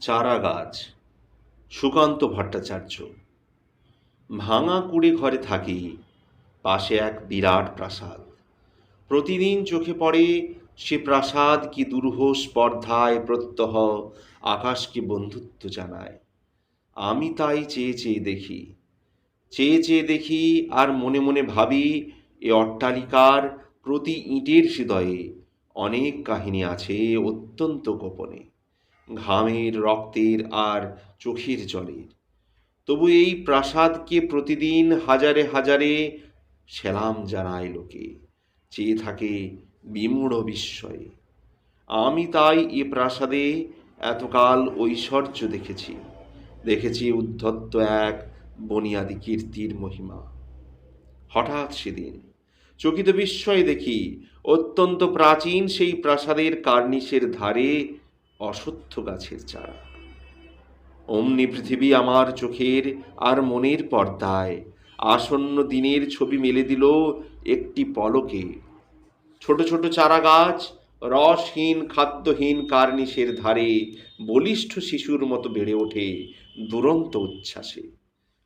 চারা গাছ, সুকান্ত ভট্টাচার্য। ভাঙা কুড়ে ঘরে থাকি, পাশে এক বিরাট প্রাসাদ। প্রতিদিন চোখে পড়ে, সে প্রাসাদ কি দুরূহ স্পর্ধায় প্রত্যহ আকাশকে বন্ধুত্ব জানায়। আমি তাই চেয়ে চেয়ে দেখি, চেয়ে চেয়ে দেখি আর মনে মনে ভাবি, এ অট্টালিকার প্রতি ইঁটের হৃদয়ে অনেক কাহিনী আছে অত্যন্ত গোপনে। ঘামের রক্তের আর চোখের জলের তবু এই প্রাসাদকে প্রতিদিন হাজারে হাজারে সেলাম জানায় লোকে, চেয়ে থাকে বিমূঢ় বিস্ময়ে। আমি তাই এ প্রাসাদে এতকাল ঐশ্বর্য দেখেছি দেখেছি উদ্ধত্ত এক বনিয়াদি কীর্তির মহিমা। হঠাৎ সেদিন চকিত বিস্ময়ে দেখি, অত্যন্ত প্রাচীন সেই প্রাসাদের কার্নিশের ধারে অসত্য গাছের চারা। অমনি পৃথিবী আমার চোখের আর মনের পর্দায়। আসন্ন দিনের ছবি মেলে দিল একটি পলকে। ছোট ছোট চারা গাছ, রসহীন, খাদ্যহীন কার্নিশের ধারে বলিষ্ঠ শিশুর মতো বেড়ে ওঠে দুরন্ত উচ্ছ্বাসে।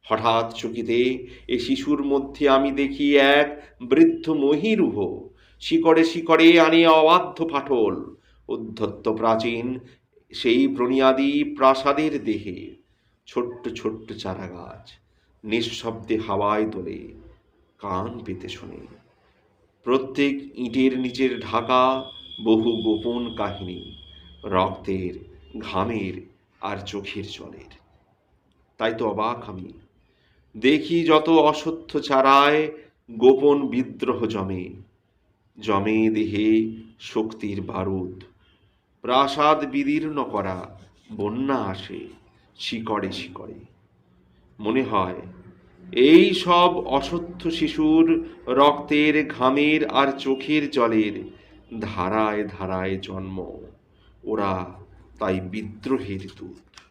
হঠাৎ চকিতে এ শিশুর মধ্যে আমি দেখি এক বৃদ্ধ মহিরুহ। শিকড়ে শিকড়ে আনে অবাধ্য ফাটল। উদ্ধত্ত প্রাচীন সেই প্রণিয়াদি প্রাসাদের দেহে ছোট্ট ছোট্ট চারা গাছ নিঃশব্দে হাওয়ায় তোলে, কান পেতে শোনে। প্রত্যেক ইটের নিচের ঢাকা বহু গোপন কাহিনী, রক্তের, ঘামের আর চোখের জলের। তাই তো অবাক আমি। দেখি যত অসত্য চারায় গোপন বিদ্রোহ জমে জমে দেহে শক্তির বারুদ। প্রাসাদ বিদীর্ণ করা, বন্যা আসে, শিকড়ে শিকড়ে। মনে হয়, এই সব অসত্য শিশুর রক্তের, ঘামের আর চোখের জলের ধারায় ধারায় জন্ম। ওরা তাই বিদ্রোহের দূত।